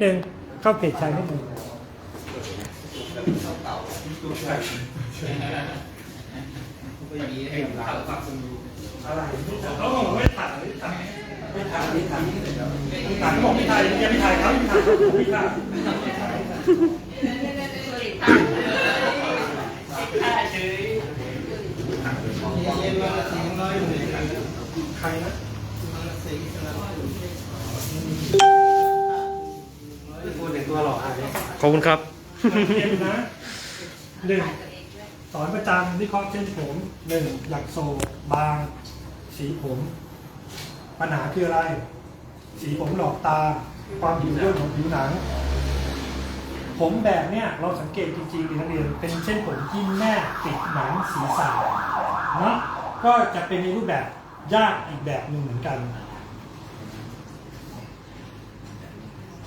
หนึ่งเข้าเพจชายนิดหนึ่งเขาบอกไม่ถ่ายไม่ถ่ายไม่ถ่ายไม่ถ่ายไม่ถ่ายเขาบอกไม่ถ่ายยังไม่ถ่ายเขาไม่ถ่ายไม่ถ่ายใครนะ หล่ออะไรขอบคุณครับเรียนนะหนึ่งสอนประจำวิเคราะห์เส้นผมหนึ่งหยักโซบาง สีผม ปัญหาคืออะไร สีผมหลอกตา ความหิวย่นของผิวหนัง ผมแบบเนี้ยเราสังเกตจริงๆในนักเรียนเป็นเส้นผมที่แนบติดหนังศีรษะเนาะก็จะเป็นในรูปแบบยากอีกแบบหนึ่งเหมือนกัน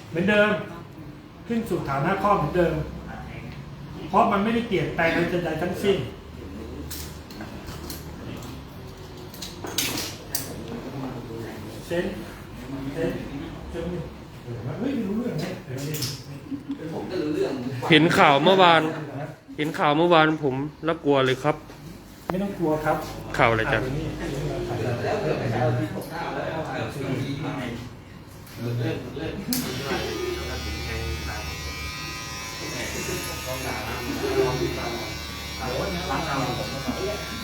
เหมือนเดิม ขึ้นสู่ฐานะข้อเหมือนเดิม เพราะมันไม่ได้เปลี่ยนแปลงอะไรใดๆทั้งสิ้น เซนเซนเซนเดี๋ยวนะเฮ้ยไม่รู้เรื่องเนี่ยเดี๋ยวนี้ผมก็รู้เรื่องเห็นข่าวเมื่อวาน เห็นข่าวเมื่อวานผมแล้วกลัวเลยครับ ไม่ต้องกลัวครับ ข่าวอะไรจ๊ะอ่านนี่แล้วเกิดไปแล้วที่ผมข้าวแล้วเอาสิ่ งดีมาให้เลิกเลิกเลิก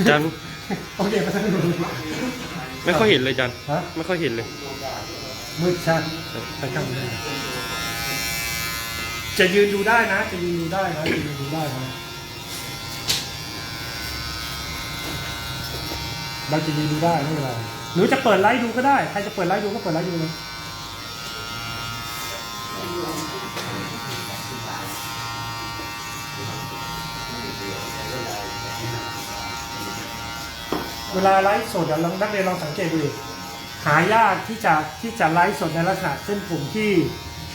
จันโอเคมาสักหนึ่งไม่ค่อยเห็นเลยจันฮะไม่ค่อยเห็นเลย มืดชัดไปข้างนี้จะยืนดูได้นะ จะยืนดูได้นะจะยืนดูได้นะเราจะยืนดูได้ไม่เป็นไรหรือจะเปิดไลฟ์ดูก็ได้ ใครจะเปิดไลฟ์ดูก็เปิดไลฟ์ดูเลย เวลาไลฟ์สดอะลองนักเรียนลองสังเกตดูดิหายากที่จะที่จะไลฟ์สดในลักษณะเส้นผมที่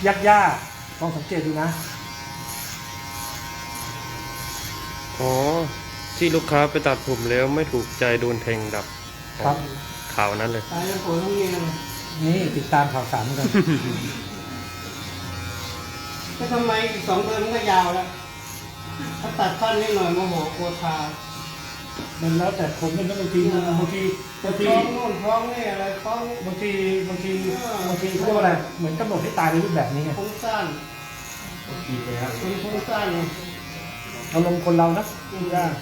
ยากยากๆลองสังเกตดูนะอ๋อที่ลูกค้าไปตัดผมแล้วไม่ถูกใจโดนแทงดับครับข่าวนั้นเลยตายแล้วผมต้องเรียนนี่ติดตามข่าวสารเหมือนกันก็ทำไมอีกสองเดือนมันก็ยาวแล้วถ้าตัดสั้นนิดหน่อยโมโหโกธา มันแล้วแต่คนเนี่ยนะบางทีบางทีบางทีฟ้องโน่นฟ้องนี่อะไรฟ้อง บางทีบางทีบางทีเขาเรียกว่าอะไรเหมือนกำหนดให้ตายในรูปแบบนี้ไงฟุ้งซ่านคนฟุ้งซ่านไงอารมณ์คนเรานะยาก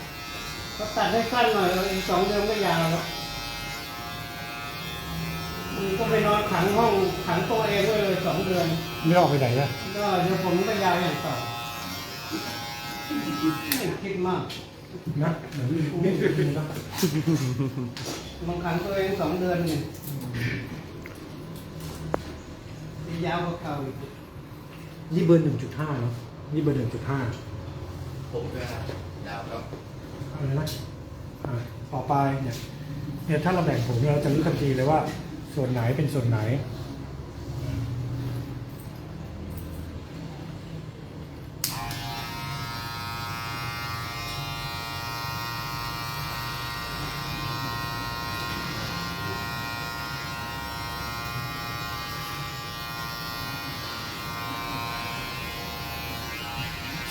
ก็ตัดให้สั้นหน่อยเอออีกสองเดือนก็ยาวแล้วมันก็ไปนอนขังห้องขังตัวเองไว้เลยสองเดือนไม่ออกไปไหนนะก็เดี๋ยวผมก็ยาวอย่างต่อไม่คิดมาก นะเหมือนไม่เคยกินนะบางครั้งตัวเองสองเดือนเนี่ยยาวกว่าเก่าอีกนี่เบอร์หนึ่งจุดห้าเนาะนี่เบอร์หนึ่งจุดห้าผมก็ยาวครับอะไรนะอ่าต่อไปเนี่ยเนี่ยถ้าเราแบ่งผมเนี่ยเราจะรู้ทันทีเลยว่า ส่วนไหนเป็นส่วนไหน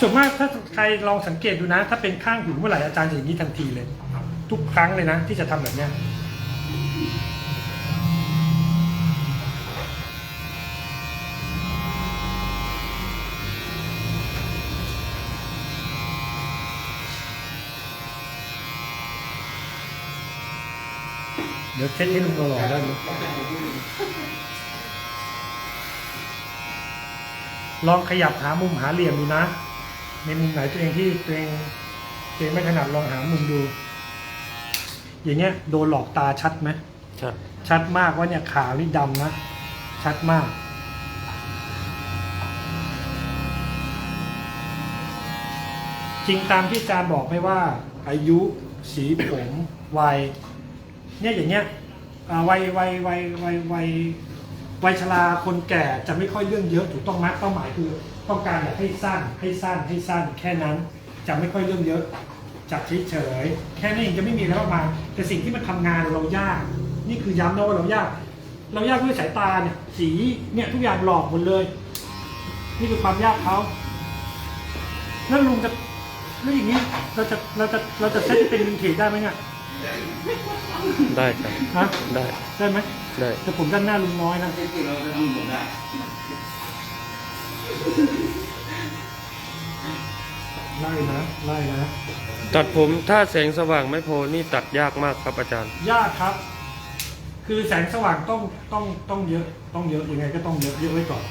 ส่วนมากถ้าใครลองสังเกตดูนะ ถ้าเป็นข้างหูเมื่อไหร่อาจารย์จะอย่างนี้ทันทีเลย ทุกครั้งเลยนะ ที่จะทำแบบเนี้ยเดี๋ยวเช็ดให้ลุงหล่อได้เลยลองขยับหามุมหาเหลี่ยมดูนะ ในมุมไหนตัวเองที่ตัวเองตัวเองไม่ถนัดลองหามุมดู อย่างเงี้ยโดนหลอกตาชัดไหมใช่ชัดมากว่าเนี่ยขาวนี่ดำนะชัดมากจริงตามที่อาจารย์บอกไหม่ว่า อายุสีผมวัยเนี่ยอย่างเงี้ยอ่าวัยวัยวัยวัยวัยวัยชราคนแก่จะไม่ค่อยเรื่องเยอะถูกต้องไหมเป้าหมายคือ ต้องการอยากให้สั้นให้สั้นให้สั้น แค่นั้นจะไม่ค่อยเรื่องเยอะจับเฉยๆแค่นี้เองจะไม่มีอะไรมากมายแต่สิ่งที่มันทำงานเรายาก นี่คือย้ำนะว่าเรายาก เรายากด้วยสายตาเนี่ยสีเนี่ยทุกอย่างหลอกหมดเลย นี่คือความยากเขาแล้วลุงจะแล้วอย่างนี้เราจะเราจะเราจะเซตที่เป็นวินเทจได้ไหมเนี่ยได้ครับฮะได้ได้ไหมได้แต่ผมด้านหน้าลุงน้อยนะ ได้ไล่นะไล่นะ ตัดผมถ้าแสงสว่างไม่พอนี่ตัดยากมากครับอาจารย์ ยากครับ คือแสงสว่างต้องต้องต้องเยอะ ต้องเยอะยังไงก็ต้องเยอะเยอะไว้ก่อน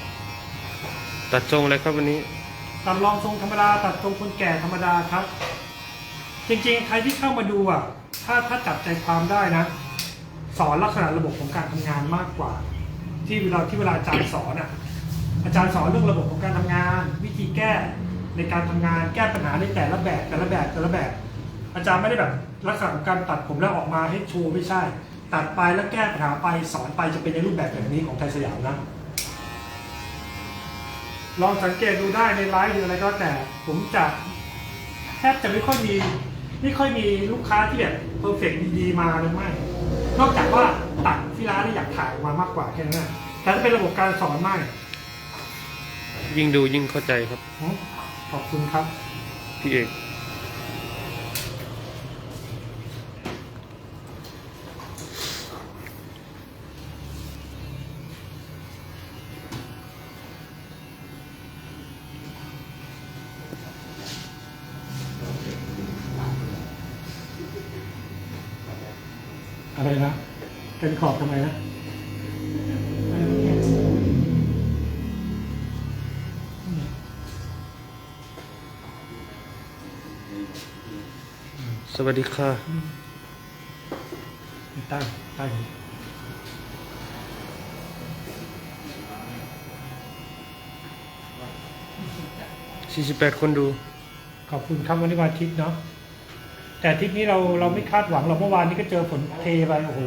ตัดทรงอะไรครับวันนี้ ตัดรองทรงธรรมดา ตัดทรงคนแก่ธรรมดาครับ จริงๆ ใครที่เข้ามาดูอะ ถ้าถ้าจับใจความได้นะ สอนลักษณะระบบของการทำงานมากกว่า ที่เวลาที่เวลาอาจารย์สอนอะ อาจารย์สอนเรื่องระบบของการทำงาน วิธีแก้ในการทำงานแก้ปัญหาในแต่ละแบบแต่ละแบบแต่ละแบบ อาจารย์ไม่ได้แบบลักษณะของการตัดผมแล้วออกมาให้โชว์ไม่ใช่ ตัดไปแล้วแก้ปัญหาไปสอนไปจะเป็นในรูปแบบแบบนี้ของไทยสยามนะลองสังเกตดูได้ในไลฟ์หรืออะไรก็แล้วแต่ผมจะแทบจะไม่ค่อยมีไม่ค่อยมีลูกค้าที่แบบเพอร์เฟกดีๆมาเลยไม่ นอกจากว่าตัดที่ร้านแล้อยากถ่ายออกมามากกว่าแค่นั้นแต่ถ้าเป็นระบบการสอนไม่ ยิ่งดูยิ่งเข้าใจครับอืมขอบคุณครับ พี่เอกอะไรนะ เป็นขอบทำไมนะ วัสดีค่ะใต้ใต้นี้48คนดู ขอบคุณครับวันนี้วันอาทิตย์เนาะ แต่อาทิตย์นี้เราเราไม่คาดหวังหรอกเมื่อวานนี้ก็เจอฝนเทไปโอ้โห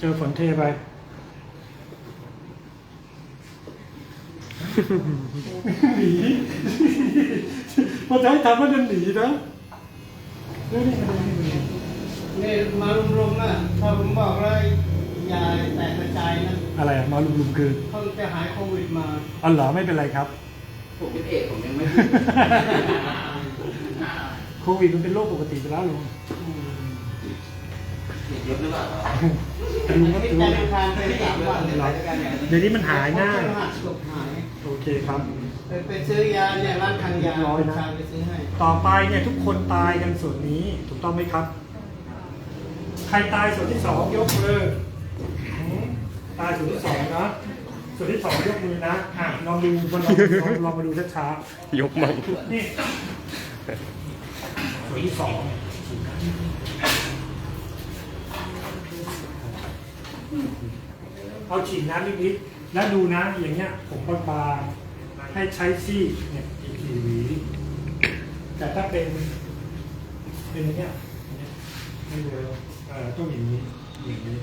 เจอฝนเทไป หนีพอจะให้ทำก็จะหนีนะเรื่อง นี้มันนี่มันนี่นี่มารุมๆนะพอผมบอกแล้วอย่าแตกกระจายนะ อะไรอะมาลุมๆคือเพิ่งจะหายโควิดมาอ๋อเหรอไม่เป็นไรครับ ผมเป็นเอกผมยังไม่ โควิดมันเป็นโรคปกติไปแล้วลุงติดเยอะหรือเปล่าแต่ลุงก็ที่ถือจัว่านทร์อังคารเป็นสามวันเดี๋ยวเราจะกันเนี่ยเดี๋ยวนี้มันหายง่ายพฤหัสศุกร์หายโอเคครับ ไปไปซื้อยาเนี่ยร้านทางยาเรียบร้อยนะชายไปซื้อให้ต่อไปเนี่ยทุกคนตายกันส่วนนี้ถูกต้องไหมครับ ใครตายส่วนที่สองยกมือหืมตายส่วนที่สองนะส่วนที่สองยกมือนะอะลองดูลองลองลองมาดูช้ายกมันๆนี่ส่วนที่สองเอาฉีดน้ำนิดๆแล้วดูนะอย่างเงี้ยผมบางๆ ให้ใช้ซี่ เนี่ยอีกทีหวีแต่ถ้าเป็น เป็นอย่างเงี้ยอย่างเงี้ยไม่เวิร์กเอ่อต้องอย่างนี้อย่างนี้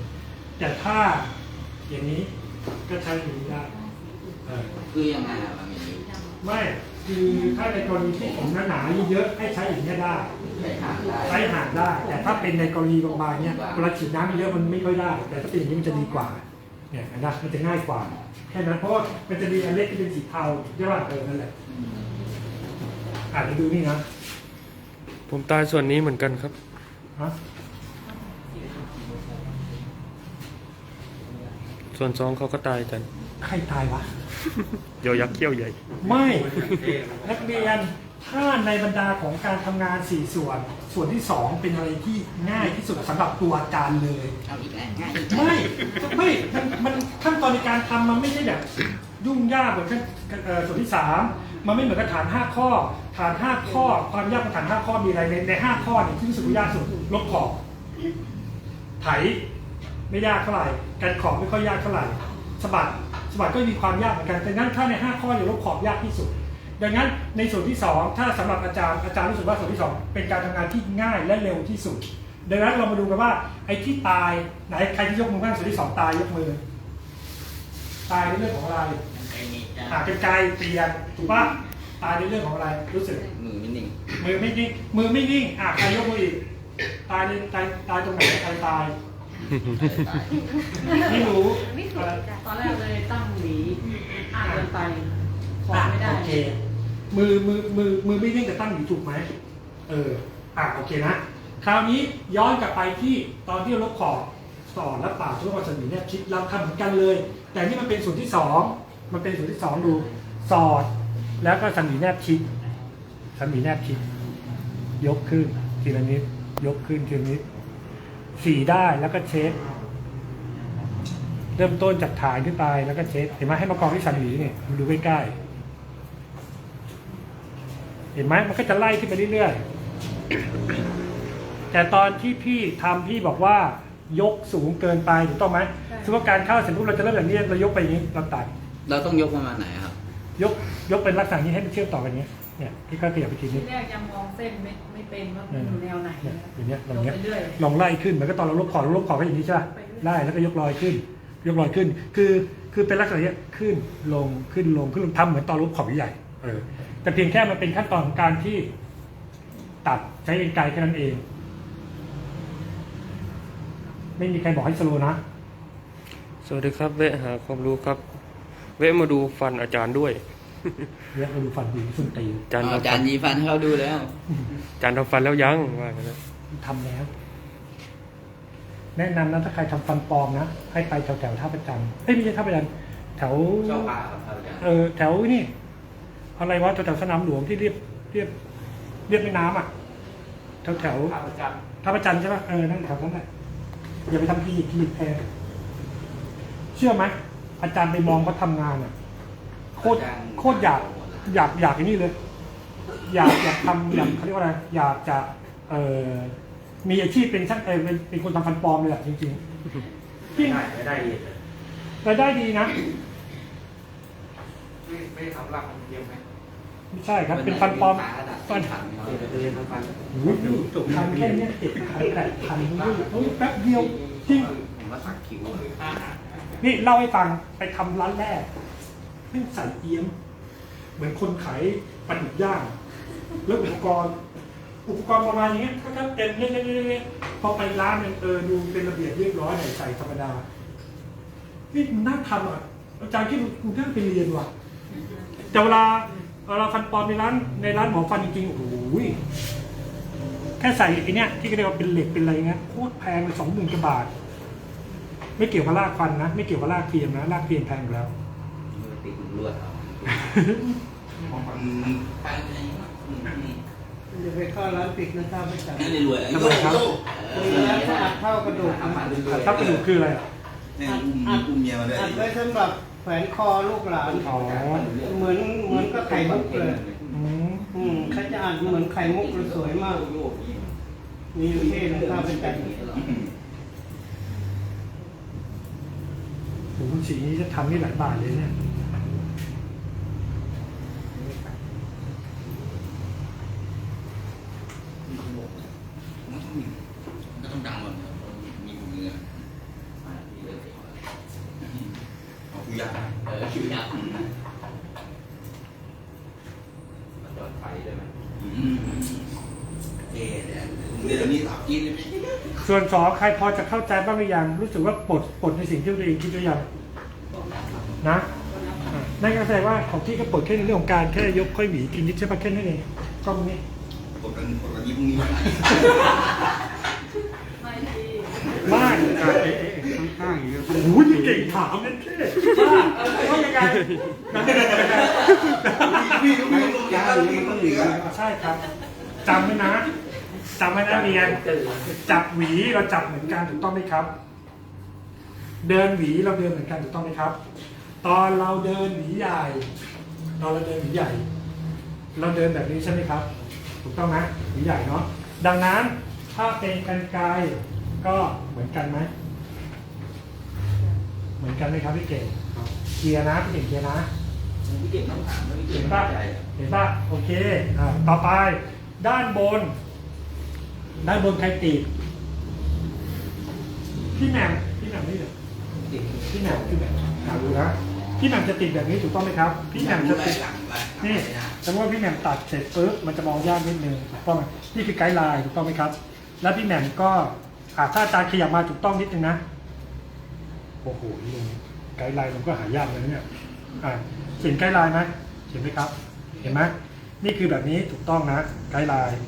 แต่ถ้าอย่างนี้ก็ใช้อย่างนี้ได้เออคือยังไงอะมันมีไม่ คือถ้าในกรณีที่ผมหนาๆเยอะๆให้ใช้อย่างนี้ยได้ใช้ทางได้ใช้ห่างได้ แต่ถ้าเป็นในกรณีบางๆเนี่ยเวลาฉีดน้ำเยอะมันไม่ค่อยได้ แต่ถ้าเป็นอย่างนี้มันจะดีกว่า เนี่ยเห็นะมันจะง่ายกว่า แค่นั้นเพราะว่ามันจะมีอันเล็กที่เป็นสีเทาใช่ป่ะเออนั่นแหละอ่านดูนี่นะผมตายส่วนนี้เหมือนกันครับฮะส่วนสองเขาก็ตายกัน ใครตายวะเดี๋ยวยักษ์เขี้ยวใหญ่ ไม่ นักเรียน ถ้าในบรรดาของการทำงาน 4 ส่วน ส่วนที่ 2 เป็นอะไรที่ง่ายที่สุดสำหรับตัวอาจารย์เลย เอาอีกแล้วง่ายอีกไม่ไม่มันมันขั้นตอนในการทำมันไม่ใช่แบบยุ่งยากเหมือนกันเอ่อส่วนที่ 3 มันไม่เหมือนกับฐาน 5 ข้อ ฐาน 5 ข้อ ความยากของฐาน 5 ข้อมีอะไรในใน5ข้อเนี่ยที่รู้สึกว่ายากสุดลบขอบ ไถไม่ยากเท่าไหร่การขอบไม่ค่อยยากเท่าไหร่สะบัดสะบัดก็มีความยากเหมือนกันแต่งั้นถ้าใน 5 ข้อเนี่ยลบขอบยากที่สุด ดังนั้นในส่วนที่ 2 ถ้าสำหรับอาจารย์อาจารย์รู้สึกว่าส่วนที่ 2 เป็นการทำงานที่ง่ายและเร็วที่สุด ดังนั้นเรามาดูกันว่าไอ้ที่ตายไหนใครที่ยกมือบ้างส่วนที่ 2 ตายยกมือ ตายในเรื่องของอะไรหากไกลๆเปลี่ยนถูกปะตายในเรื่องของอะไรรู้สึกมือไม่นิ่งมือไม่นิ่งมือไม่นิ่งอะใครยกมืออีกตายในตายตายตรงไหนใครตายตายไม่รู้ไม่ถูกจ้ะตอนแรกเลยตั้งหวีอ่านกันไปออกไม่ได้โอเค มือมือมือมือไม่นิ่งแต่ตั้งอยู่ถูกไหมเอออะโอเคนะคราวนี้ย้อนกลับไปที่ตอนที่ลบขอบสอนและปากทุกวันสมีเนี่ยคิดเราทำเหมือนกันเลย แต่นี่มันเป็นส่วนที่สองมันเป็นส่วนที่สองดูสอด แล้วก็สมีแนบชิดสมีแนบชิด ยกขึ้นทีละนิดยกขึ้นทีละนิดสีได้แล้วก็เช็ดเริ่มต้นจากฐานขึ้นไปแล้วก็เช็ดเห็นไหมให้มากองที่สันหลีเนี่ยดูใกล้ๆ เห็นไหมมันก็จะไล่ขึ้นไปเรื่อยๆ แต่ตอนที่พี่ทำพี่บอกว่ายกสูงเกินไปถูกต้องไหมสมมติว่าการเข้าเสร็จปุ๊บเราจะเริ่มแบบนี้เรายกไปอย่างนี้เราตัด เราต้องยกประมาณไหนครับ ยกยกเป็นลักษณะนี้ให้มันเชื่อมต่อกันอย่างนี้เนี่ยพี่ก็ขยับไปทีทีนี้แรกยังมองเส้นไม่ไม่เป็นว่ามันอยู่แนวไหนเนี่ยอย่างเงี้ยลอย่างงเงี้ยไปเรื่อยลองไล่ขึ้นเหมือนกับตอนเราลบขอบเราลบขอบก็อย่างนี้ใช่ป่ะไล่แล้วก็ยกรอยขึ้น ยกรอยขึ้น คือคือเป็นลักษณะเนี้ยขึ้นลงขึ้นลงขึ้นลงทำเหมือนตอนลบขอบใหญ่ๆเออ แต่เพียงแค่มันเป็นขั้นตอนของการที่ตัดใช้เอ็นไกลแค่นั้นเอง ไม่มีใครบอกให้สโลว์นะ สวัสดีครับแวะหาความรู้ครับแวะมาดูฟันอาจารย์ด้วยเรียกมาดูฟันดีส้นตีนอาจารย์อาทำจาฟัรนย์ยีฟันให้เราดูแล้ว อาจารย์ทำฟันแล้วยังว่ากันนะทำแล้ว แนะนำนะถ้าใครทำฟันปลอมนะ ให้ไปแถวแถวๆท่าประจันทร์เอ้ยไม่ใช่ท่าประจันทร์แถวชอบปลาครับอาจารย์เออแถวนี่ อะไรวะแถวแถวสนามหลวงที่เรียบเรียบเรียบแม่น้ำอะแถวแถวปลาประจท่าประจันทร์ใช่ปะเออ นั่นแถวนั้นแหละอย่าไปทำคลินิกคลินิกแพงเชื่อไหมอาจารย์ไปมองเขาทำงานอะำโคตร โคตรอยาก อยาก อยากไอ้นี่เลย อยาก อยากทำอยากเขาเรียกว่าอะไร อยากจะ เอ่อ มีอาชีพเป็นช่างเออเป็นเป็นคนทำฟันปลอมเลยแหละจริงๆจริงไม่ได้รายได้ดีนะ ไม่ไม่ทำหลักมันเดียวไหม ไม่ใช่ครับ เป็นฟันปลอมฟันถังเรียนฟันโอ้โหพันแค่เนี้ยเจ็ดพันแปดพันนี่เฮ้ยแป๊บเดียวจริงผมว่าสักคิ้วนี่เล่าให้ฟังไปทำร้านแรกไม่งใส่เอี้ยม เหมือนคนขายปลาดุกย่าง แล้วอุปกรณ์ อุปกรณ์ประมาณอย่างเงี้ยก็เต็มเนี้ยๆๆๆพอไปร้านเนี่ยเออดูเป็นระเบียบเรียบร้อยหน่อยใส่ธรรมดานี่มันน่าทำอะอาจารย์คิดว่าคุณน่าไปเรียนว่ะแต่เวลา เวลาฟันปลอมในร้านในร้านหมอฟันจริงๆโอ้โหแค่ใส่ไอ้เนี้ยที่เขาเรียกว่าเป็นเหล็กเป็นอะไรเงี้ยโคตรแพงเลยสองหมื่นกว่าบาท ไม่เกี่ยวกับรากฟันนะ ไม่เกี่ยวกับรากเทียมนะรากเทียมแพงอยู่แล้วติดลวดเอาไปไหนจะไปเข้าร้านปิดนะท่าไม่จัดไม่ได้รวยทำไมครับมีร้านสะอาดเท่ากระดูกนะทับกระดูกคืออะไรอะเนี่ยอุ้มอุ้มเมียมาด้วยอัดไว้สำหรับ แขวนคอลูกหลานอ๋อ เหมือนเหมือนกับไข่มุกเลย อืมอืมเขาจะอัดเหมือนไข่มุกเลยสวยมาก มีอยู่ที่หนึงท่าเป็นจัดโอ้โหสีนี้จะทำนี่หลายบาทเลยเนี่ย ก็ต้องดังก่อนมีมือเอาคุยยาก เออคิวยักษ์จอดไฟได้ไหม เอ๊ะเดี๋ยวนี้สาวกินเลย ส่ วนสองใครพอจะเข้าใจบ้างหรือยังรู้สึกว่าปลดปลดในสิ่งที่ตัวเองคิดหรือยังนะอะนั่นก็แสดงว่าของที่ก็ปลดแค่ในเรื่องของการแค่ยกค่อยหวีกินนิดใช่ปะแค่นั้นเองก็นี้กดกันกดกันยิ้มพรุ่งนี้วันไหนไม่ดีมากข้างๆอย่างเงี้ยโอ้ยเก่งถามนั่นแค่ว่าว่ายังไงพี่ก็ไม่รู้ยาเลยมันต้องเหลือใช่ครับจำไว้นะ จำไว้นะเรียน จับหวีเราจับเหมือนกันถูกต้องไหมครับ เดินหวีเราเดินเหมือนกันถูกต้องไหมครับ ตอนเราเดินหวีใหญ่ตอนเราเดินหวีใหญ่ เราเดินแบบนี้ใช่ไหมครับ ถูกต้องไหมหวีใหญ่เนาะดังนั้นถ้าเป็นกันไกลก็เหมือนกันไหมเหมือนกันไหมครับพี่เก่งเคลียร์นะพี่เก่งเคลียร์นะพี่เก่งต้องถามว่าพี่เก่เห็งนเข้าป่ะใจเห็นป่ะโอเคอ่าต่อไปด้านบน ด้านบนใครติดพี่แหม่มพี่แหม่มนี่เหรอพี่แหม่มพี่แหม่มอ่าดูนะพี่แหม่มจะติดแบบนี้ถูกต้องไหมครับ พี่แหม่มจะติดหลังไปนี่สมมติว่าพี่แหม่มตัดเสร็จปุ๊บมันจะมองยากนิดนึงถูกต้องไหมนี่คือไกด์ไลน์ถูกต้องไหมครับ แล้วพี่แหม่มก็อ่าถ้าอาจารย์ขยับมาถูกต้องนิดนึงนะ โอ้โหลุงไกด์ไลน์มันก็หายากเลยนะเนี่ยอ่าเขียนไกด์ไลน์ไหมเห็นไหมครับ เห็นไหมนี่คือแบบนี้ถูกต้องนะ ไกด์ไลน์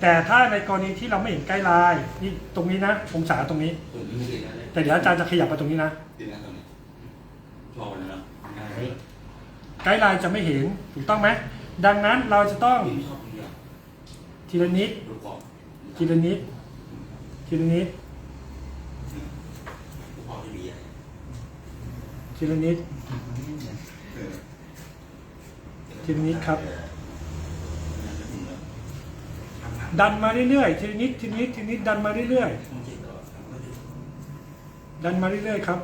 แต่ถ้าในกรณีที่เราไม่เห็นไกด์ไลน์นี่ตรงนี้นะองศาตรงนี้ ผมไม่ได้นะเนี่ยแต่เดี๋ยวอาจารย์จะขยับมาตรงนี้นะติดนะตรงนี้ชอบเลยนะง่ายไกด์ไลน์จะไม่เห็นถูกต้องไหมดังนั้นเราจะต้องพี่ชอบเรียนทีละนิดดูของทีละนิดทีละนิดดูของที่ดีอะทีละนิดเออทีละนิดครับ ดันมาเรื่อยๆทีนิดทีนิดทีนิดดันมาเรื่อยๆดันมาเรื่อยๆครับ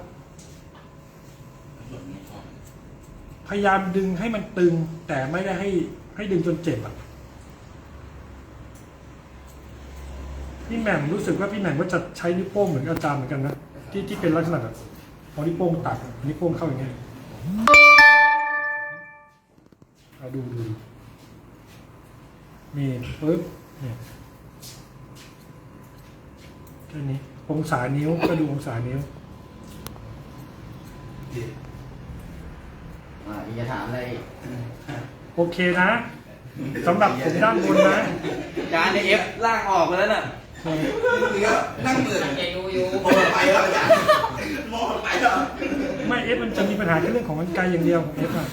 พยายามดึงให้มันตึง แต่ไม่ได้ให้ให้ดึงจนเจ็บอะพี่แหม่มรู้สึกว่าพี่แหม่มว่าจะใช้นิ้วโป้งเหมือนอาจารย์เหมือนกันนะที่ที่เป็นลักษณะแบบพอนิ้วโป้งตัดนิ้วโป้งเข้าอย่างเงี้ยเอาดูดูนี่ปึ๊บ เนี่ยแค่นี้ องศานิ้วก็ดูองศานิ้วอ่าอีกจะถามอะไรอีกโอเคนะสำหรับผมด้านบนนะจานในเอฟล่างออกไปแล้วน่ะนั่งเบื่อเอยูยูมองไปแล้วอาจารย์มองไปแล้วไม่เอฟมันจะมีปัญหาแค่เรื่องของมันไกลอย่างเดียวของเอฟอะ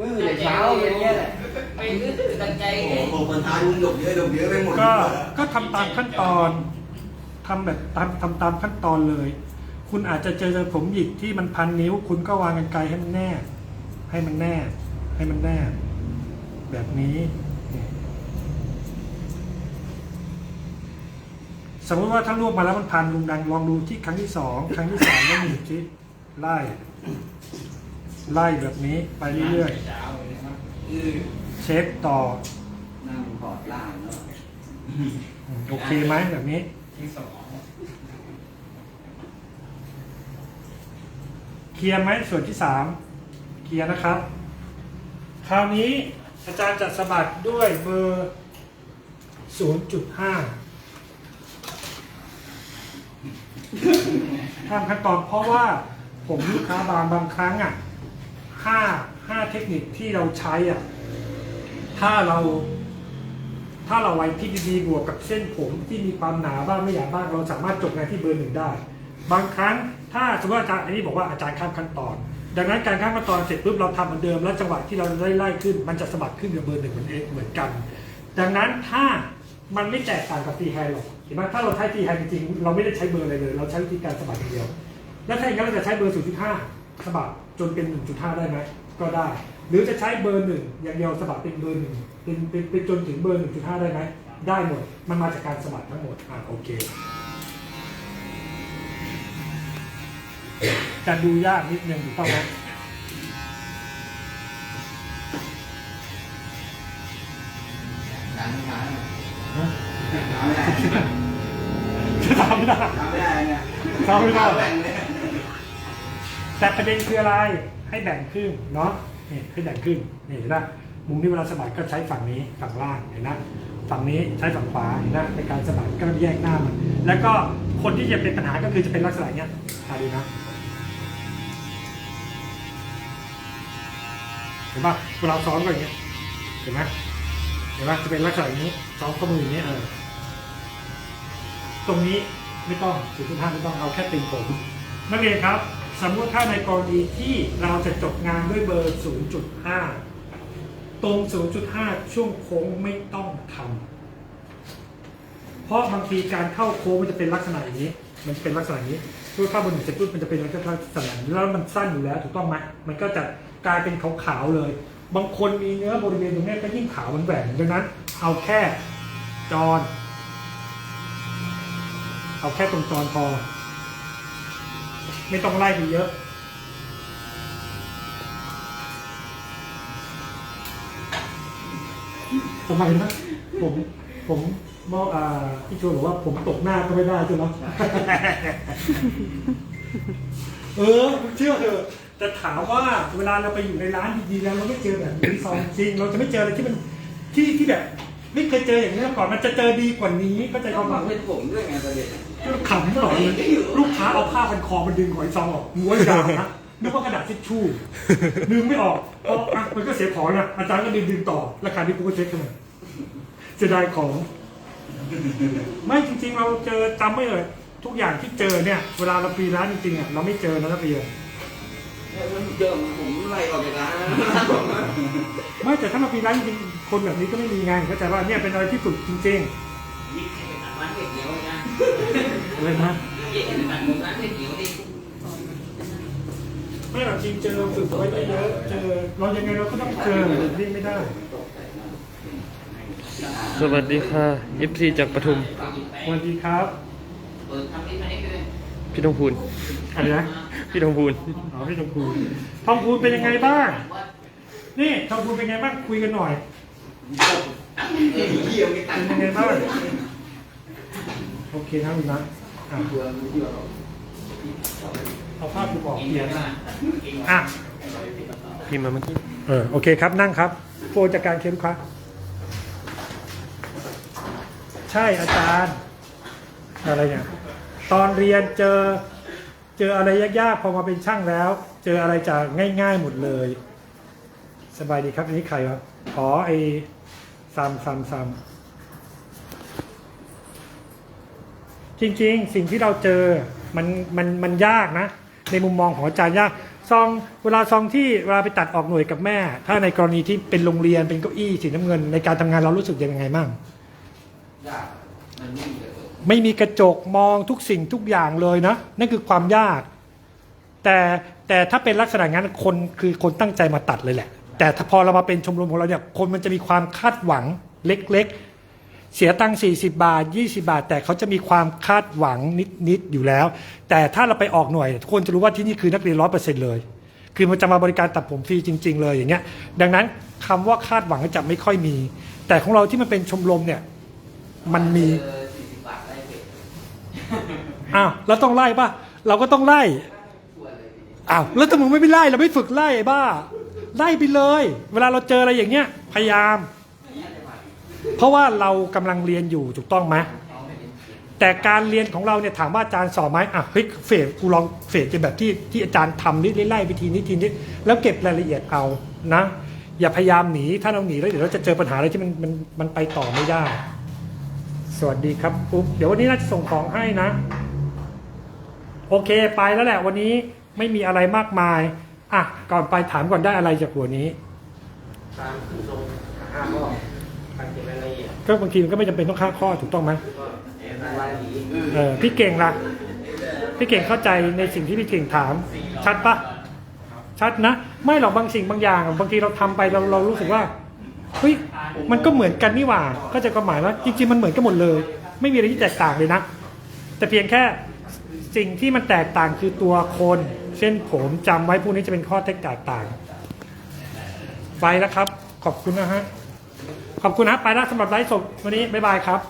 อื้อแต่เช้าอย่างเงี้ยแหละไม่อื้อ ตั้งใจโอ้โหมันท้ายุ่งดกเยอะดกเยอะไปหมดก็ก็ทำตามขั้นตอนทำแบบตามทำตามขั้นตอนเลย คุณอาจจะเจอผมหยิกที่มันพันนิ้ว คุณก็วางกันไกลให้มันแน่ ให้มันแน่ ให้มันแน่ แบบนี้นี่สมมติว่าถ้ารวบมาแล้วมันพันลุงดังลองดูที่ครั้งที่สองครั้งที่สามแล้วหนึ่งที่ไล่ ไล่แบบนี้ไปเรื่อยเช้าเลยนะครับๆ เช็คต่อนั่งถอดล่างเนาะอืมโอเคไหมแบบนี้ ที่สองเคลียร์ไหมส่วนที่สามเคลียร์นะครับ คราวนี้อาจารย์จะสะบัดด้วยเบอร์ 0.5ทำขั้นตอนเพราะว่าผมลูกค้าบางบางครั้งอะห้าห้าเทคนิคที่เราใช้อะ ถ้าเราถ้าเราไว้ที่ดีๆบวกกับเส้นผมที่มีความหนาบ้างไม่หนาบ้างเราสามารถจบงานที่เบอร์หนึ่งได้ บางครั้งถ้าสมมติอาจารย์อันนี้บอกว่าอาจารย์ข้ามขั้นตอน ดังนั้นการข้ามขั้นตอนเสร็จปุ๊บเราทำเหมือนเดิมแล้วจังหวะที่เราได้ไล่ขึ้น มันจะสะบัดขึ้นกับเบอร์หนึ่งเหมือนเองเหมือนกัน ดังนั้นถ้ามันไม่แตกต่างกับฟีแฮนด์หรอกเห็นไหมถ้าเราใช้ฟีแฮนด์จริงๆเราไม่ได้ใช้เบอร์อะไรเลย เราใช้วิธีการสะบัดอย่างเดียว แล้วถ้าอย่างนั้นเราจะใช้เบอร์0.5สะบัดจนเป็น 1.5 ได้ไหมก็ได้ หรือจะใช้เบอร์หนึ่งอย่างเดียวสะบัดเป็นเบอร์หนึ่งเป็นเป็นเป็นจนถึงเบอร์1.5ได้ไหมได้หมด มันมาจากการสะบัดทั้งหมดอะโอเคจะดูยากนิดนึงถูกต้องไหมจานท้ายฮะทำไม่ได้จะทำไม่ได้ทำไม่ได้เนี่ยทำไม่ได้แบ่งเลยแต่ประเด็นคืออะไรให้แบ่งครึ่งเนาะ นี่ให้แบ่งครึ่งนี่เห็นไหมมุมที่เวลาสะบัดก็ใช้ฝั่งนี้ฝั่งล่างเห็นไหมฝั่งนี้ใช้ฝั่งขวาเห็นไหมในการสะบัดก็แยกหน้ามัน แล้วก็คนที่จะเป็นปัญหาก็คือจะเป็นลักษณะเนี้ยอะดูนะเห็นปะเวลาซ้อมก็อย่างเงี้ยเห็นไหมเห็นปะจะเป็นลักษณะอย่างนี้ซ้อมข้อมืออย่างนี้ยเออตรงนี้ไม่ต้องจุดที่ห้าไม่ต้องเอาแค่ตีนผมนักเรียนครับ สมมติถ้าในกรณีที่เราจะจบงานด้วยเบอร์ 0.5 ตรง 0.5 ช่วงโค้งไม่ต้องทำเพราะบางทีการเข้าโค้งมันจะเป็นลักษณะอย่างนี้ มันเป็นลักษณะอย่างนี้เพื่อเข้าบนหนึ่งเสร็จปุ๊บมันจะเป็นลักษณะนี้แล้วมันสั้นอยู่แล้วถูกต้องไหมมันก็จะกลายเป็นขาวๆเลย บางคนมีเนื้อบริเวณตรงนี้ก็ยิ่งขาวมันแหว่งดังนั้น เอาแค่จอนเอาแค่ตรงจอนพอ ไม่ต้องไล่ไปเยอะ ทำไมนะ ผม ผมบอกอ่าพี่โชว์บอกว่าผมตกหน้าก็ไม่ได้ใช่ไหมเออคุณเชื่อเถอะแต่ถามว่าเวลาเราไปอยู่ในร้านดีๆแล้วเราไม่เจอแบบนี้ซองจริง เราจะไม่เจออะไรที่มันที่ที่แบบ ไม่เคยเจออย่างนี้มาก่อนมันจะเจอดีกว่านี้ก็ใจต้คองวามหายมามเป็นผมด้วยไงประเด็น ขำตลอดเลยลูกค้าเอาผ้าพันคอมันดึงหอยซองออกม้วนยาวนะนึกว่ากระดาษทิชชู่ดึงไม่ออกเพราะอะมันก็เสียของนะอาจารย์ก็ดึงดึงต่อราคาที่กูก็เช็คกันมาเสียดายของ ไม่จริง ๆ เราเจอจำไม่เลยทุกอย่างที่เจอเนี่ย เวลาเราฟรีร้านจริงๆอะเราไม่เจอนะนักเรียนเดิมผมไล่ออกจากร้านนะผมนะไม่แต่ถ้าเราฟรีร้านจริงๆคนแบบนี้ก็ไม่มีไงเข้าใจว่าเนี่ยเป็นอะไรที่ฝึกจริงนี่ไปตัดร้านก๋วยเตี๋ยวนะๆอะ ไรนะเจ๊ไปตัดผมร้านก๋วยเตี๋ยวดิไม่หรอกจริงเจอฝึกไว้เยอะๆเจอเรายังไงเราก็ต้องเจอวิ่งไม่ได้ สวัสดีค่ะ FC จากปทุม สวัสดีครับเปิดทำที่ไหนเลยพี่ทองพูนอะไรนะพี่ทองพูนอ๋อพี่ทองพูนทองพูนเป็นยังไงบ้าง นี่ทองพูนเป็นยังไงบ้างคุยกันหน่อยเออเยี่ยมไม่ตัดเป็นยังไงบ้างโอ เคนะคุณนะอะเบื่อเบื่อเอาภาพดูบอกกินเขียนมาอะพิมพ์มาเมื่อกี้เออโอเคครับนั่งครับโฟนจากการเคลียร์ลูกค้าใช่อาจารย์ อะไรเนี่ยตอนเรียนเจอเจออะไรยากๆพอมาเป็นช่างแล้ว เจออะไรจากง่ายๆหมดเลย สบายดีครับอันนี้ใครครับอ๋อไอซัมซัมซัม จริงๆ สิ่งที่เราเจอมันมันมันยากนะ ในมุมมองของอาจารย์ยากซองเวลาซองที่เวลาไปตัดออกหน่วยกับแม่ ถ้าในกรณีที่เป็นโรงเรียนเป็นเก้าอี้สีน้ำเงิน ในการทำงานเรารู้สึกยังไงบ้างยากมันไม่มีเลยไม่มีกระจกมองทุกสิ่งทุกอย่างเลยนะนั่นคือความยาก แต่แต่ถ้าเป็นลักษณะงั้นคนคือคนตั้งใจมาตัดเลยแหละ แต่ถ้าพอเรามาเป็นชมรมของเราเนี่ยคนมันจะมีความคาดหวังเล็ก ๆ เสียตังค์40 บาท 20 บาท แต่เขาจะมีความคาดหวังนิด ๆ อยู่แล้ว แต่ถ้าเราไปออกหน่วยทุกคนจะรู้ว่าที่นี่คือนักเรียนร้อยเปอร์เซ็นต์เลย คือมันจะมาบริการตัดผมฟรีจริง ๆ เลยอย่างเงี้ยดังนั้นคำว่าคาดหวังจะไม่ค่อยมี แต่ของเราที่มันเป็นชมรมเนี่ยมันมีเออสี่สิบบาทได้เก็บอ้าวเราต้องไล่ป่ะเราก็ต้องไล่ทั่วเลยทีนี้อ้าวแล้วทำไมไม่ไปไล่เราไม่ฝึกไล่ไอ้บ้าไล่ไปเลย เวลาเราเจออะไรอย่างเงี้ยพยายาม เพราะว่าเรากำลังเรียนอยู่ถูกต้องไหมแต่การเรียนของเราเนี่ยถามว่าอาจารย์สอนไหมอะเฮ้ยเฟดกูลองเฟดจะแบบที่ที่อาจารย์ทำนี่ไล่วิธีนี้ทีนี้แล้วเก็บรายละเอียดเอานะ อย่าพยายามหนีถ้าเราหนีแล้วเดี๋ยวเราจะเจอปัญหาอะไรที่มันมันมันไปต่อไม่ได้ สวัสดีครับปุ๊บเดี๋ยววันนี้น่าจะส่งของให้นะ โอเคไปแล้วแหละ วันนี้ไม่มีอะไรมากมายอะก่อนไปถามก่อนได้อะไรจากหัวนี้ตามคือทรงห้าข้อ การเก็บรายละเอียดก็บางทีมันก็ไม่จำเป็นต้องค่าข้อถูกต้องไหมก็เอ็นรายละเอียดเออพี่เก่งล่ะพี่เก่งเข้าใจในสิ่งที่พี่เก่งถาม ชัดปะชัดนะ ไม่หรอกบางสิ่งบางอย่าง บางทีเราทำไปเราเรารู้สึกว่าเฮ้ยมันก็เหมือนกันนี่หว่าเข้าใจความหมายว่าจริงๆมันเหมือนกันหมดเลย ไม่มีอะไรที่แตกต่างเลยนะ แต่เพียงแค่สิ่งที่มันแตกต่างคือตัวคน เช่นผมจำไว้พวกนี้จะเป็นข้อแตกต่างไปแล้วครับ ขอบคุณนะฮะ ขอบคุณนะไปแล้วสำหรับไลฟ์สดวันนี้บ๊ายบายครับ